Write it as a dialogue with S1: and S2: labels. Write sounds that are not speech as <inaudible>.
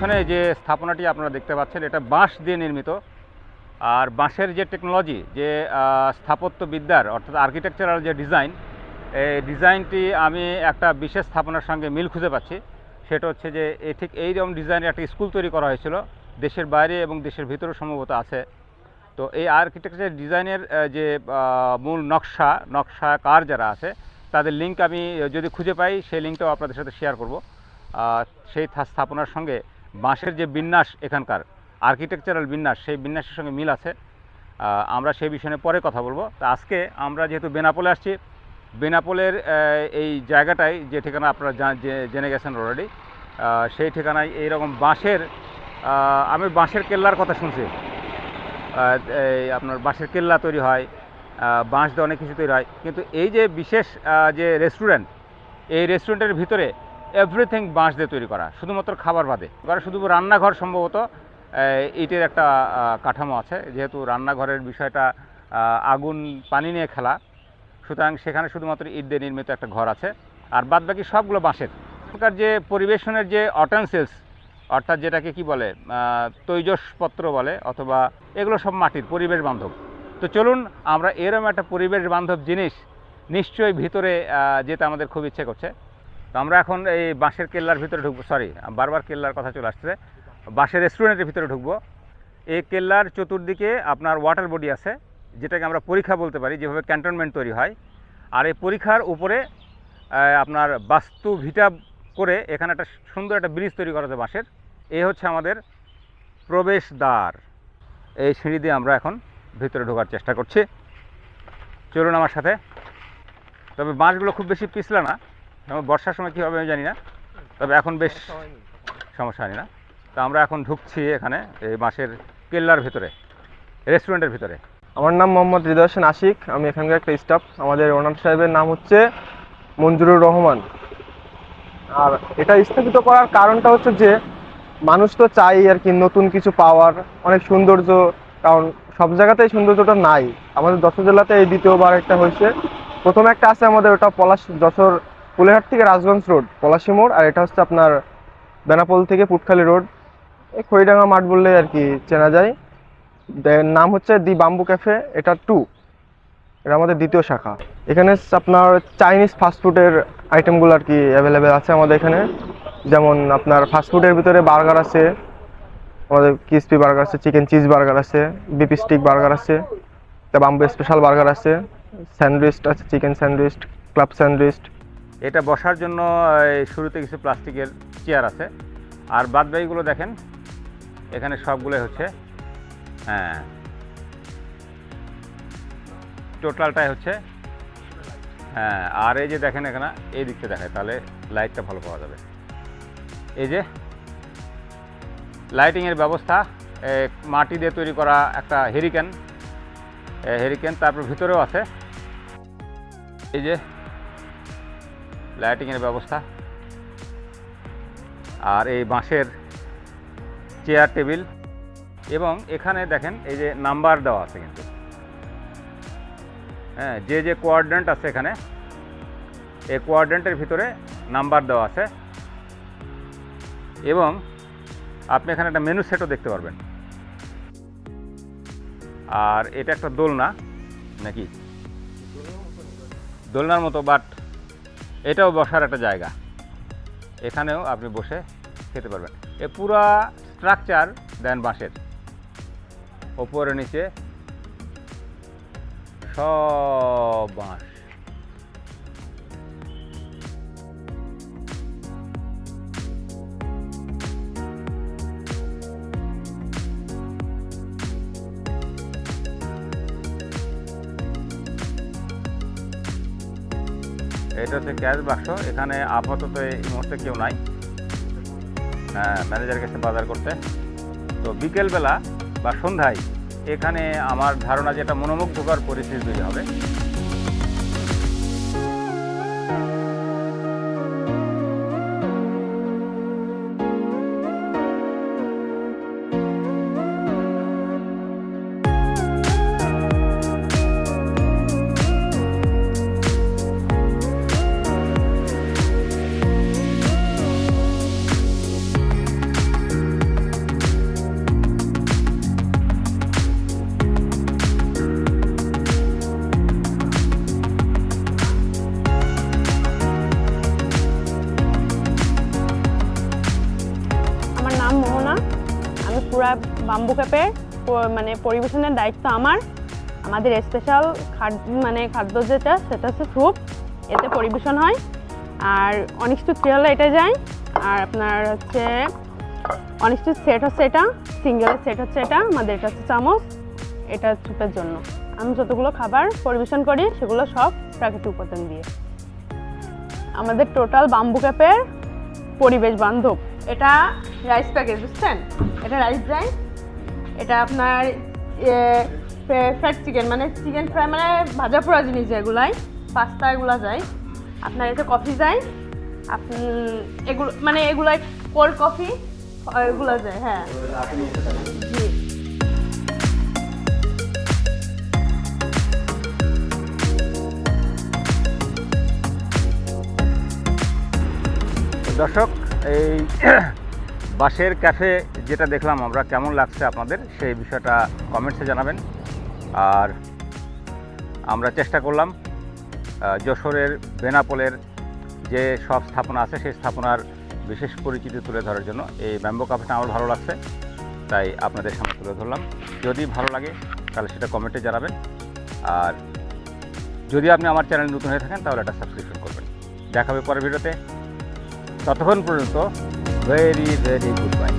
S1: পেছনে যে স্থাপনাটি আপনারা দেখতে পাচ্ছেন, এটা বাঁশ দিয়ে নির্মিত। আর বাঁশের যে টেকনোলজি যে স্থাপত্যবিদ্যার, অর্থাৎ আর্কিটেকচারাল যে ডিজাইন এই ডিজাইনটি আমি একটা বিশেষ স্থাপনার সঙ্গে মিল খুঁজে পাচ্ছি। সেটা হচ্ছে যে এই ঠিক এইরকম ডিজাইনের একটা স্কুল তৈরি করা হয়েছিল। দেশের বাইরে এবং দেশের ভিতরে সম্ভবত আছে। তো এই আর্কিটেকচার ডিজাইনের যে মূল নকশা নকশাকার যারা আছে, তাদের লিঙ্ক আমি, যদি খুঁজে পাই, সেই লিঙ্কটাও আপনাদের সাথে শেয়ার করব। সেই স্থাপনার সঙ্গে বাঁশের যে বিন্যাস এখানকার আর্কিটেকচারাল বিন্যাস, সেই বিন্যাসের সঙ্গে মিল আছে। আমরা সেই বিষয়ে নিয়ে পরে কথা বলব। তো আজকে আমরা যেহেতু বেনাপোলে আসছি, বেনাপোলের এই জায়গাটায় যে ঠিকানা আপনারা জেনে গেছেন অলরেডি সেই ঠিকানায় এইরকম বাঁশের আমি বাঁশের কেল্লার কথা শুনছি। এই আপনার বাঁশের কেল্লা তৈরি হয় বাঁশ দিয়ে অনেক কিছু তৈরি হয়। কিন্তু এই যে বিশেষ যে রেস্টুরেন্ট এই রেস্টুরেন্টের ভিতরে এভরিথিং বাঁশ দিয়ে তৈরি করা, শুধুমাত্র খাবার বাদে। করা শুধু রান্নাঘর সম্ভবত ইটের একটা কাঠামো আছে, যেহেতু রান্নাঘরের বিষয়টা আগুন, পানি নিয়ে খেলা, সুতরাং সেখানে শুধুমাত্র ইট দিয়ে নির্মিত একটা ঘর আছে, আর বাদ বাকি সবগুলো বাঁশের। এখানকার যে পরিবেশনের যে অটেন্সিলস অর্থাৎ যেটাকে কি বলে তৈজসপত্র বলে, অথবা এগুলো সব মাটির পরিবেশ বান্ধব তো চলুন, আমরা এরম একটা পরিবেশ বান্ধব জিনিস নিশ্চয়ই ভিতরে যেতে আমাদের খুব ইচ্ছে করছে। তো আমরা এখন এই বাঁশের কেল্লার ভিতরে ঢুকবো সরি বারবার কেল্লার কথা চলে আসছে। বাঁশের রেস্টুরেন্টের ভিতরে ঢুকবো। এই কেল্লার চতুর্দিকে আপনার ওয়াটার বডি আছে, যেটাকে আমরা পরীক্ষা বলতে পারি, যেভাবে ক্যান্টনমেন্ট তৈরি হয়। আর এই পরীক্ষার উপরে আপনার বাস্তু ভিটা করে এখানে একটা সুন্দর একটা ব্রিজ তৈরি করা হয়েছে বাঁশের। এই হচ্ছে আমাদের প্রবেশদ্বার। এই সিঁড়ি দিয়ে আমরা এখন ভিতরে ঢোকার চেষ্টা করছি। চলুন আমার সাথে। তবে বাঁশগুলো খুব বেশি পিছলা না। বর্ষার সময় কী হবে আমি জানি না তবে এখন বেশ সমস্যা হয়নি না। তো আমরা এখন ঢুকছি এখানে এই বাঁশের কেল্লার ভিতরে রেস্টুরেন্টের ভিতরে।
S2: আমার নাম মোহাম্মদ হোসেন আশিক আমি এখানকার একটা স্টাফ আমাদের ওনার সাহেবের নাম হচ্ছে মঞ্জুরুর রহমান। আর এটা স্থাপিত করার কারণটা হচ্ছে যে মানুষ তো চাই আর কি নতুন কিছু পাওয়ার অনেক সৌন্দর্য কারণ সব জায়গাতেই সৌন্দর্যটা নাই। আমাদের যশোর জেলাতে এই দ্বিতীয়বার একটা হয়েছে। প্রথম একটা আছে আমাদের ওটা পলাশ যশোর ফুলেহাট থেকে রাজগঞ্জ রোড, পলাশী মোড়, আর এটা হচ্ছে আপনার বেনাপোল থেকে পুটখালি রোড। এই খড়িডাঙ্গা মাঠ বললে আর কি চেনা যায়। নাম হচ্ছে দি বাম্বু ক্যাফে, এটা টু। এটা আমাদের দ্বিতীয় শাখা। এখানে আপনার চাইনিজ ফাস্টফুডের আইটেমগুলো আর কি অ্যাভেলেবেল আছে আমাদের এখানে। যেমন আপনার ফাস্টফুডের ভিতরে বার্গার আছে, আমাদের ক্রিসপি বার্গার আছে চিকেন চিজ বার্গার আছে বিপি স্টিক বার্গার আছে বাম্বু স্পেশাল বার্গার আছে স্যান্ডউইচ আছে চিকেন স্যান্ডউইচ ক্লাব স্যান্ডউইচ
S1: এটা বসার জন্য শুরুতে কিছু প্লাস্টিকের চেয়ার আছে। আর বাদ বাকিগুলো দেখেন, এখানে সবগুলোই হচ্ছে হ্যাঁ টোটালটাই হচ্ছে হ্যাঁ আর এই যে দেখেন এখানে, এই দিকটা দেখায় তাহলে লাইটটা ভালো পাওয়া যাবে। এই যে, লাইটিংয়ের ব্যবস্থা মাটি দিয়ে তৈরি করা একটা হেরিকেন হেরিকেন তারপর ভিতরেও আছে। এই যে লাইটিংয়ের ব্যবস্থা। আর এই বাঁশের চেয়ার টেবিল এবং এখানে দেখেন এই যে নাম্বার দেওয়া আছে কিন্তু। হ্যাঁ যে যে কোয়ার্ডিনেন্ট আছে এখানে, এই কোয়ার্ডিনেন্টের ভিতরে নাম্বার দেওয়া আছে। এবং আপনি এখানে একটা মেনু সেটও দেখতে পারবেন। আর এটা একটা দোলনা, নাকি? দোলনার মতো বাট এটাও বসার একটা জায়গা। এখানেও আপনি বসে খেতে পারবেন। এ পুরা স্ট্রাকচার দেন বাঁশের। ওপরে, নিচে সব বাঁশ। এটা হচ্ছে ক্যাশ বাক্স। এখানে আপাতত এই মুহূর্তে কেউ নাই। হ্যাঁ ম্যানেজার কাছে বাজার করতে। তো বিকেলবেলা বা সন্ধ্যায় এখানে আমার ধারণা যেটা মনোমুগ্ধকর পরিস্থিতি হবে।
S3: পুরা বাম্বু ক্যাপের মানে পরিবেশনের দায়িত্ব আমার। আমাদের স্পেশাল খাদ্য মানে খাদ্য যেটা, সেটা হচ্ছে স্যুপ এতে পরিবেশন হয়। আর অনেক টু থ্রি এটা যায়। আর আপনার হচ্ছে অনেক টু সেট হচ্ছে এটা। সিঙ্গেলের সেট হচ্ছে এটা। আমাদের এটা হচ্ছে চামচ। এটা স্যুপের জন্য। আমি যতগুলো খাবার পরিবেশন করি, সেগুলো সব প্রাকৃতিক উপাদান দিয়ে। আমাদের টোটাল বাম্বু ক্যাপের পরিবেশ বান্ধব। এটা রাইস প্যাকেট বুঝছেন? এটা রাইস যায় এটা আপনার ফ্রাইড চিকেন মানে চিকেন ফ্রাই মানে ভাজা পোড়া জিনিস যেগুলাই পাস্তা এগুলো যায়। আপনার এটা কফি যায় এগুলো মানে এগুলাই কোল্ড কফি এগুলো যায় হ্যাঁ।
S1: দর্শক এই <clears throat> বাঁশের ক্যাফে যেটা দেখলাম, আমরা কেমন লাগছে আপনাদের, সেই বিষয়টা কমেন্টসে জানাবেন। আর আমরা চেষ্টা করলাম যশোরের বেনাপোলের যে সব স্থাপনা আছে, সেই স্থাপনার বিশেষ পরিচিতি তুলে ধরার জন্য এই ব্যাম্বো কাফেটা আমার ভালো লাগছে, তাই আপনাদের সামনে তুলে ধরলাম। যদি ভালো লাগে, তাহলে সেটা কমেন্টে জানাবেন। আর যদি আপনি আমার চ্যানেল নতুন হয়ে থাকেন, তাহলে এটা সাবস্ক্রিপশন করবেন। দেখা হবে পরের ভিডিওতে। ততক্ষণ পর্যন্ত ভেরি ভেরি গুড বাই